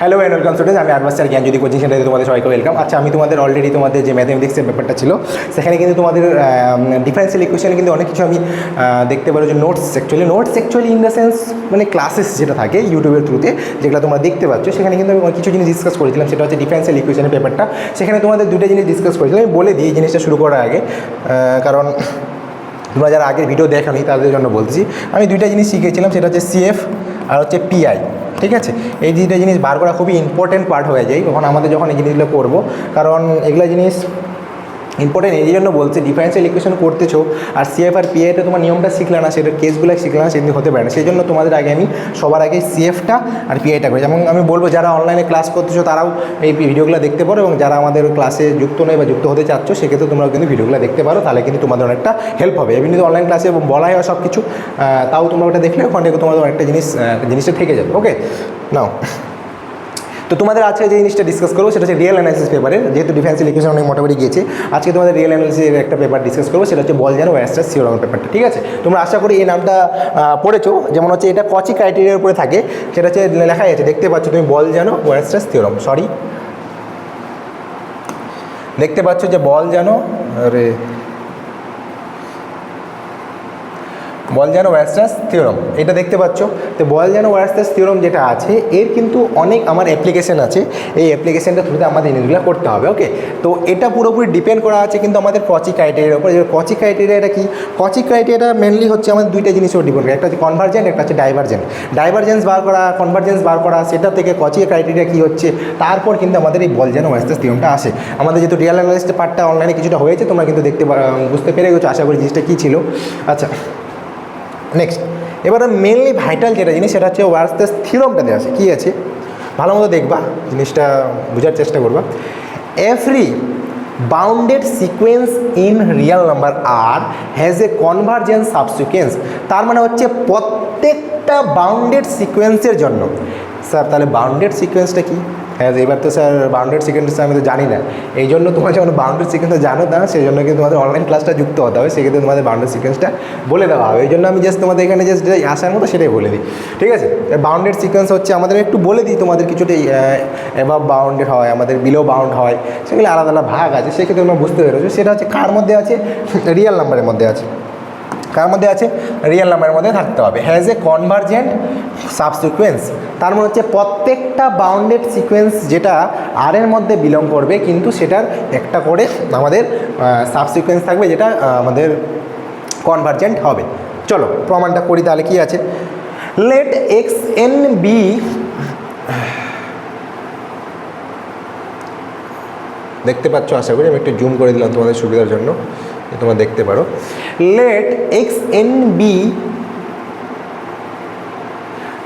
Hello and welcome student আমি sir Gyan যদি coaching সেন্টারে তোমাদের সবাইকে ওয়েলকাম আচ্ছা আমি তোমাদের অলরেডি তোমাদের যে ম্যাথামেটিক্সের ব্যাপারটা ছিল, সেখানে কিন্তু তোমাদের ডিফারেন্সিয়াল ইকুয়েশনে কিন্তু অনেক কিছু আমি দেখতে পারো যে notes actually notes actually in the sense মানে ক্লাসেস যেটা থাকে ইউটিউবের থ্রুতে যেগুলো তোমরা দেখতে পাচ্ছ, সেখানে কিন্তু আমি কিছু জিনিস ডিসকাস করেছিলাম, সেটা হচ্ছে ডিফারেন্সিয়াল ইকুয়েশনের পেপারটা সেখানে তোমাদের দুটো জিনিস ডিসকাস করেছিলাম, আমি বলে দিই এই জিনিসটা শুরু করার আগে কারণ তোমরা যারা আগের ভিডিও দেখনি, তাদের জন্য বলছি। আমি দুইটা জিনিস শিখেছিলাম, সেটা হচ্ছে সিএফ আর হচ্ছে পিআই ঠিক আছে? এই দুইটা জিনিস বার করা খুবই ইম্পর্টেন্ট পার্ট হয়ে যায়। তখন আমাদের যখন এই জিনিসগুলো করব, কারণ এগুলো জিনিস ইম্পর্টেন্ট এই জন্য বলছে ডিফারেন্সিয়াল ইকুয়েশন করতেছো, আর সিএফ আর পিআইতে তোমার নিয়মটা শিখলে না সেটা কেসগুলো শিখলে না, সেদিন হতে পারে না। সেই জন্য তোমাদের আগে আমি, সবার আগে সিএফটা আর পিআইটা করি। যেমন আমি বলব, যারা অনলাইনে ক্লাস করতেছো, তারাও এই ভিডিওগুলো দেখতে পারো, এবং যারা আমাদের ক্লাসে যুক্ত নয় বা যুক্ত হতে চাচ্ছ, সেক্ষেত্রে তোমরাও কিন্তু ভিডিওগুলো দেখতে পারো, তাহলে কিন্তু তোমাদের অনেকটা হেল্প হবে। এমনি তো অনলাইন ক্লাসে বলাই হয় সব কিছু তাও তোমরা ওটা দেখলে, ওখান তোমাদের অনেকটা জিনিস জিনিসটা থেকে যাবে। ওকে নাও তো তোমাদের আজকে যে জিনিসটা ডিসকাস করব, সেটা হচ্ছে রিয়েল অ্যানালিসিস পেপারের যেহেতু ডিফেন্সিয়াল ইকুয়েশন অনেক মোটামুটি গিয়েছে, আজকে তোমাদের রিয়েল অ্যানালিসিসের একটা পেপার ডিসকাস করব, সেটা হচ্ছে বল যেন ওয়াস্টার সিওরমের পেপারটা ঠিক আছে? তোমরা আশা করি এই নামটা পড়েছো। যেমন হচ্ছে এটা কচি ক্রাইটেরিয়ার উপরে থাকে, সেটা হচ্ছে লেখাই আছে, দেখতে পাচ্ছ তুমি বল যেন ওয়াস্টার থিওরম সরি দেখতে পাচ্ছ যে বল যেন, আরে বল যেন ওয়ারস্টাস থিওরম, এটা দেখতে পাচ্ছ? তো বল যেন ওয়ারস্টাস থিওরম যেটা আছে, এর কিন্তু অনেক আমার অ্যাপ্লিকেশন আছে, এই অ্যাপ্লিকেশনটা থ্রুতে আমাদের জিনিসগুলো করতে হবে ওকে তো এটা পুরোপুরি ডিপেন্ড করা আছে কিন্তু আমাদের কচি ক্রাইটেরিয়ার উপর। কচি ক্রাইটেরিয়াটা কি? কচি ক্রাইটেরিয়াটা মেনলি হচ্ছে আমাদের দুইটা জিনিসের ডিপেন্ড করে। একটা হচ্ছে কনভার্জেন্ট একটা হচ্ছে ডাইভার্জেন্ট ডাইভার্জেন্স বার করা কনভার্জেন্স বার করা, সেটা থেকে কচি ক্রাইটেরিয়া কী হচ্ছে? তারপর কিন্তু আমাদের এই বল যেন ওয়ারস্টাস থিওরমটা আসে। আমাদের যেহেতু রিয়েল অ্যানালিস্টের পার্টটা অনলাইনে কিছুটা হয়েছে, তোমরা কিন্তু দেখতে বুঝতে পেরে গেছো, আশা করি জিনিসটা কী ছিল? আচ্ছা। নেক্সট এবারে মেনলি ভাইটাল যেটা জিনিস, সেটা হচ্ছে ওয়ার্সদাস থিরমটা দেওয়া আছে। কী আছে? ভালো মতো দেখবা, জিনিসটা বোঝার চেষ্টা করবা। Every bounded sequence in real number R has a convergence subsequence তার মানে হচ্ছে প্রত্যেকটা বাউন্ডেড সিকোয়েন্সের জন্য। স্যার, তাহলে বাউন্ডেড সিকোয়েন্সটা কি? হ্যাঁ এবার তো স্যার বাউন্ডেড সিকোয়েন্সটা আমি তো জানি না। এই জন্য তোমরা যখন বাউন্ডেড সিকোয়েন্সটা জানো না সেই জন্য কিন্তু তোমাদের অনলাইন ক্লাসটা যুক্ত হতে হবে, সেক্ষেত্রে তোমাদের বাউন্ডারি সিকোয়েন্সটা বলে দেওয়া হবে। এই জন্য আমি জাস্ট তোমাদের এখানে জাস্ট আসার মতো সেটাই বলে দিই। ঠিক আছে? বাউন্ডেড সিকোয়েন্স হচ্ছে আমাদের একটু বলে দিই তোমাদের কিছুটা অ্যাভাব বাউন্ডেড হয়, আমাদের বিলো বাউন্ড হয়, সেগুলো আলাদা আলাদা ভাগ আছে, সেক্ষেত্রে তোমরা বুঝতে পেরেছ। সেটা হচ্ছে কার মধ্যে আছে? রিয়েল নাম্বারের মধ্যে আছে। কার মধ্যে আছে? রিয়েল নাম্বারের মধ্যে থাকতে হবে। হ্যাজ এ কনভার্জেন্ট সাবসিকুয়েন্স তার মানে হচ্ছে প্রত্যেকটা বাউন্ডেড সিকোয়েন্স যেটা আর এর মধ্যে বিলং করবে, কিন্তু সেটার একটা করে আমাদের সাবসিকুয়েন্স থাকবে যেটা আমাদের কনভার্জেন্ট হবে। চলো, প্রমাণটা করি তাহলে কি আছে? লেট এক্স এন বি দেখতে পাচ্ছ, আশা করি আমি একটু জুম করে দিলাম তোমাদের সুবিধার জন্য। তোমরা দেখতে পারো। Let x n be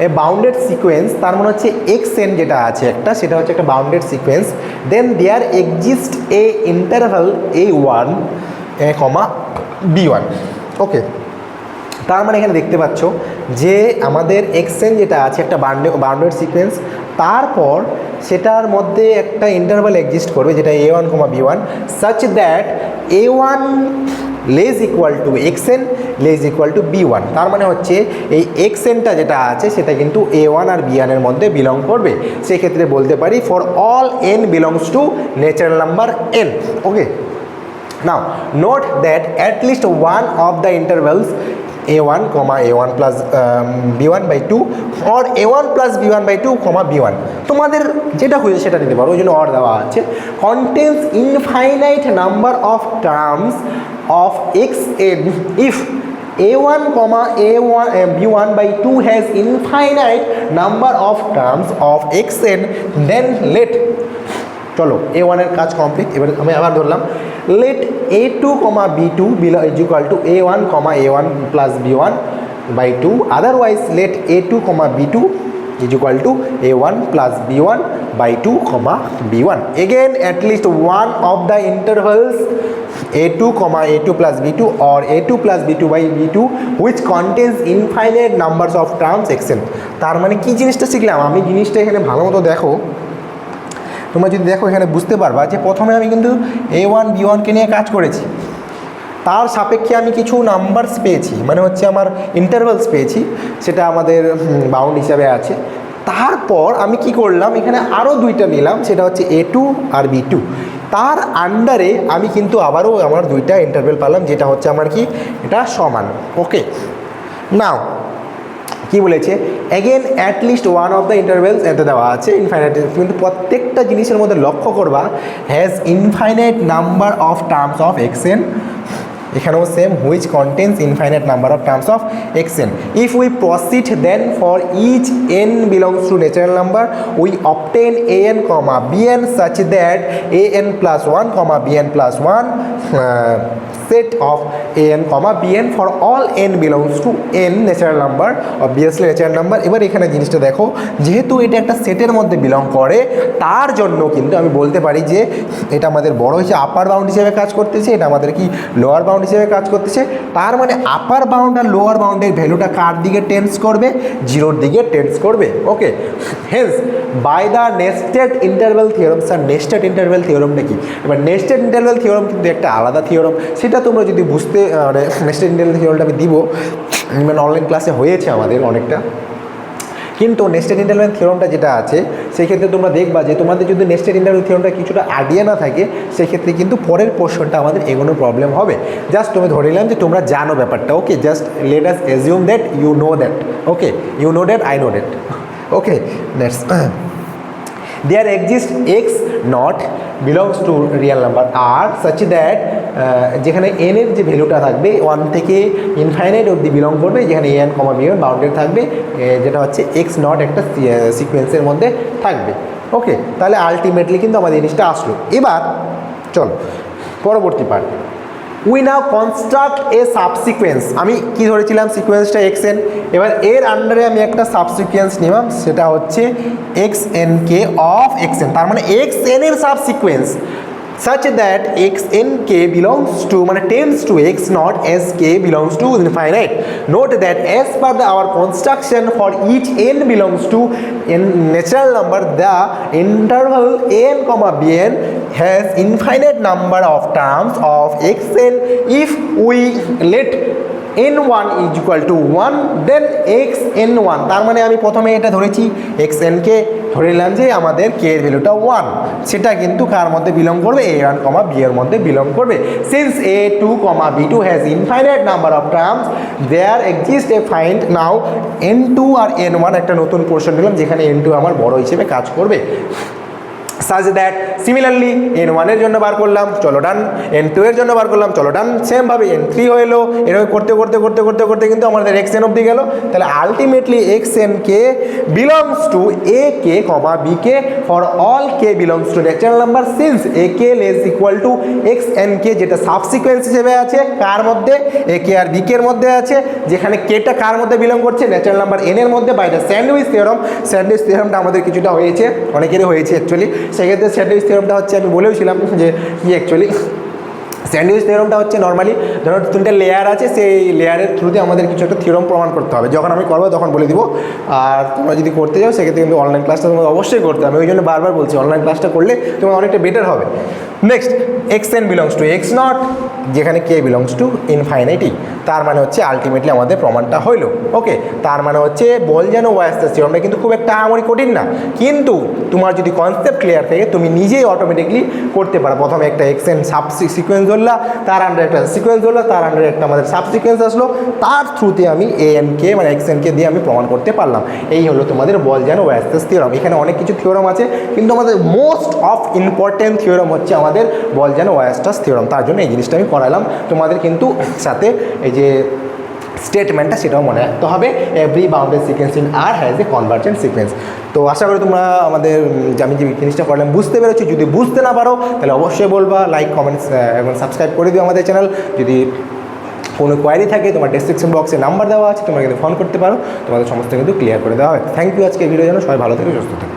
a bounded sequence তার মানে হচ্ছে এক্স এন যেটা আছে একটা, সেটা হচ্ছে একটা bounded sequence then there exist a interval a one a comma b one okay তার মানে এখানে দেখতে পাচ্ছ যে আমাদের এক্সেন যেটা আছে, একটা বাউন্ডেড সিকোয়েন্স তারপর সেটার মধ্যে একটা ইন্টারভাল এক্সিস্ট করবে, যেটা a one comma b one such that a one less equal to x n less equal to B one তার মানে হচ্ছে এই এক্সেনটা যেটা আছে, সেটা কিন্তু এ ওয়ান আর বি ওয়ানের মধ্যে বিলং করবে। সেক্ষেত্রে বলতে পারি for all n belongs to natural number n okay note that at least one of the intervals a1, comma a1 plus um, b1 by 2 or a1 plus b1 by 2, comma b1 তোমাদের যেটা হয়েছে সেটা নিতে পারো ওই জন্য or দেওয়া আছে contains infinite number of terms of x n if a1 comma a1 uh, b1 by 2 has infinite number of terms of xn then let চলো এ ওয়ানের কাজ কমপ্লিট এবার আমি আবার ধরলাম let a two comma b two will is equal to a one comma a one plus b one by two otherwise let a two comma b two is equal to a one plus b one by two comma b one again at least one of the intervals a2 comma a2 plus b2 or a2 plus b2 by b2 which contains infinite numbers of terms xn তার মানে কি জিনিসটা শিখলাম? আমি জিনিসটা এখানে ভালো মতো দেখো। তোমরা যদি দেখো, এখানে বুঝতে পারবা যে প্রথমে আমি কিন্তু এ ওয়ান বি ওয়ানকে নিয়ে কাজ করেছি। তার সাপেক্ষে আমি কিছু নাম্বারস পেয়েছি মানে হচ্ছে আমার ইন্টারভালস পেয়েছি, সেটা আমাদের বাউন্ড হিসাবে আছে। তারপর আমি কি করলাম, এখানে আরও দুইটা নিলাম, সেটা হচ্ছে এ টু আর বি টু তার আন্ডারে আমি কিন্তু আবারও আমার দুইটা ইন্টারভেল পেলাম, যেটা হচ্ছে আমার কি? এটা সমান। ওকে নাও কি বলেছে? Again at least one of the intervals এতে দেওয়া আছে ইনফাইনাইট কিন্তু প্রত্যেকটা জিনিসের মধ্যে লক্ষ্য করবা has infinite number of terms of x n এখানেও same which contains infinite number of terms of x n if we proceed then for each n belongs to natural number we obtain a n comma b n such that a n plus one comma b n plus one set of an comma bn for all n belongs to n natural number, obviously natural number এবার এখানে জিনিসটা দেখো, যেহেতু এটা একটা সেটের মধ্যে belong করে, তার জন্য কিন্তু আমি বলতে পারি যে এটা আমাদের বড় হিসেবে আপার বাউন্ড হিসেবে কাজ করতেছে, এটা আমাদের কি লোয়ার বাউন্ড হিসেবে কাজ করতেছে। তার মানে আপার বাউন্ড আর লোয়ার বাউন্ডের ভ্যালুটা কার দিকে টেন্স করবে? জিরোর দিকে টেন্স করবে। Okay hence by the nested interval theorem sir nested interval থিওরমটা কি? এবার নেস্টেড ইন্টারভেল থিওরম কিন্তু একটা আলাদা থিওরম সেটা তোমরা যদি বুঝতে মানে নেস্টেড ইন্টারভেল থিওরমটা আমি দিব। মানে অনলাইন ক্লাসে হয়েছে আমাদের অনেকটা। কিন্তু নেস্টেড ইন্টারভেল থিওরমটা যেটা আছে, সেক্ষেত্রে তোমরা দেখবা যে তোমাদের যদি নেস্টেড ইন্টারভেল থিওরমটা কিছুটা আইডিয়া না থাকে, সেক্ষেত্রে কিন্তু পরের পোর্শনটা আমাদের এগোনো প্রবলেম হবে। জাস্ট তুমি ধরে নিলাম যে তোমরা জানো ব্যাপারটা okay just let us assume that you know that okay you know that I know that okay that's there exists x not belongs to real number r such that ah, যেখানে n এর যে ভ্যালুটা থাকবে one থেকে infinite অবধি belong করবে যেখানে N কমা BN bounded থাকবে যেটা হচ্ছে এক্স নট একটা সিকোয়েন্সের মধ্যে থাকবে। ওকে তাহলে আলটিমেটলি কিন্তু আমাদের জিনিসটা আসলো। এবার চলো পরবর্তী part we now construct a subsequence আমি কি ধরেছিলাম? সিকুয়েন্সটা এক্স এন এবার এর আন্ডারে আমি একটা সাবসিকুয়েন্স নিলাম, সেটা হচ্ছে x n k of x n তার মানে এক্স এন এর subsequence such that x n k belongs to মানে tends to x naught s k belongs to infinite note that as per the our construction for each n belongs to n natural number the interval n comma b n has infinite number of terms of x n if we let n1 is equal to 1 then x n1 তার মানে আমি প্রথমে এটা ধরেছি, x n কে ধরে নিলাম যে আমাদের k এর ভ্যালুটা 1 সেটা কিন্তু কার মধ্যে বিলং করবে? A ওয়ান কমা বি এর মধ্যে বিলং করবে। Since a two comma b two has infinite number of terms there exist a find now n two R n one একটা নতুন পোর্শন নিলাম, যেখানে এন টু আমার বড় হিসেবে কাজ করবে। সাজ দ্যাট সিমিলারলি এন ওয়ানের জন্য বার করলাম, চলো ডান এন টু এর জন্য বার করলাম, চলো ডান সেমভাবে এন থ্রি হলো এরকম করতে করতে করতে করতে করতে কিন্তু আমাদের এক্স এন অব্দি গেল। তাহলে ultimately x n k belongs to a k comma b k for all k belongs to natural number since a k less equal to x n k যেটা সাবসিকুয়েন্স হিসেবে আছে, কার মধ্যে? এ কে আর বি কে এর মধ্যে আছে। যেখানে কেটা কার মধ্যে বিলং করছে? ন্যাচারাল নাম্বার এন এর মধ্যে by the sandwich theorem sandwich থিওরমটা আমাদের কিছুটা হয়েছে, অনেকেরই হয়েছে অ্যাকচুয়ালি সেক্ষেত্রে স্যান্ডউইচ থিওরামটা হচ্ছে আমি বলেওছিলাম যে কি অ্যাকচুয়ালি স্যান্ডউইচ থিওরমটা হচ্ছে নর্মালি ধরো তিনটে লেয়ার আছে, সেই লেয়ারের থ্রুতে আমাদের কিছু একটা থিওরম প্রমাণ করতে হবে। যখন আমি করব তখন বলে দিব। আর তোমরা যদি করতে যাও, সেক্ষেত্রে কিন্তু অনলাইন ক্লাসটা তোমাকে অবশ্যই করতে হবে। ওই জন্য বারবার বলছি অনলাইন ক্লাসটা করলে তোমার অনেকটা বেটার হবে। Next x n belongs to x naught যেখানে কে বিলংস টু ইনফাইনাইটি তার মানে হচ্ছে আলটিমেটলি আমাদের প্রমাণটা হইল। ওকে তার মানে হচ্ছে বল যেন ওয়াইসটা থিওরমটা কিন্তু খুব একটা আমরি কঠিন না। কিন্তু তোমার যদি কনসেপ্ট ক্লিয়ার থাকে, তুমি নিজেই অটোমেটিকলি করতে পারো। প্রথমে একটা এক্স এন সাব সিকোয়েন্স ধরলা তার আন্ডারে একটা সিকোয়েন্স ধরলা তার আন্ডারে একটা আমাদের সাব সিকোয়েন্স আসলো। তার থ্রুতে আমি এ এমকে মানে এক্স এনকে দিয়ে আমি প্রমাণ করতে পারলাম। এই হলো তোমাদের বল যেন ওয়াইসটাস থিওরম এখানে অনেক কিছু থিওরাম আছে, কিন্তু আমাদের মোস্ট অফ ইম্পর্টেন্ট থিওরম হচ্ছে আমাদের বল যেন ওয়াস্টাস থিওরম তার জন্য এই জিনিসটা আমি করালাম। তোমাদের কিন্তু সাথে এই যে স্টেটমেন্টটা সেটাও মনে রাখতে হবে। Every bounded sequence in R has a convergent sequence তো আশা করি তোমরা আমাদের আমি যে জিনিসটা করলাম বুঝতে পেরেছি। যদি বুঝতে না পারো, তাহলে অবশ্যই বলবা লাইক কমেন্টস এবং সাবস্ক্রাইব করে দিও আমাদের চ্যানেল যদি কোনো কোয়ারি থাকে, তোমার ডেসক্রিপশন বক্সে নাম্বার দেওয়া আছে, তোমরা কিন্তু ফোন করতে পারো। তোমাদের সমস্ত কিন্তু ক্লিয়ার করে দেওয়া হবে। থ্যাংক ইউ আজকে ভিডিও জন্য। সবাই ভালো থেকে, সুস্থ থাকো।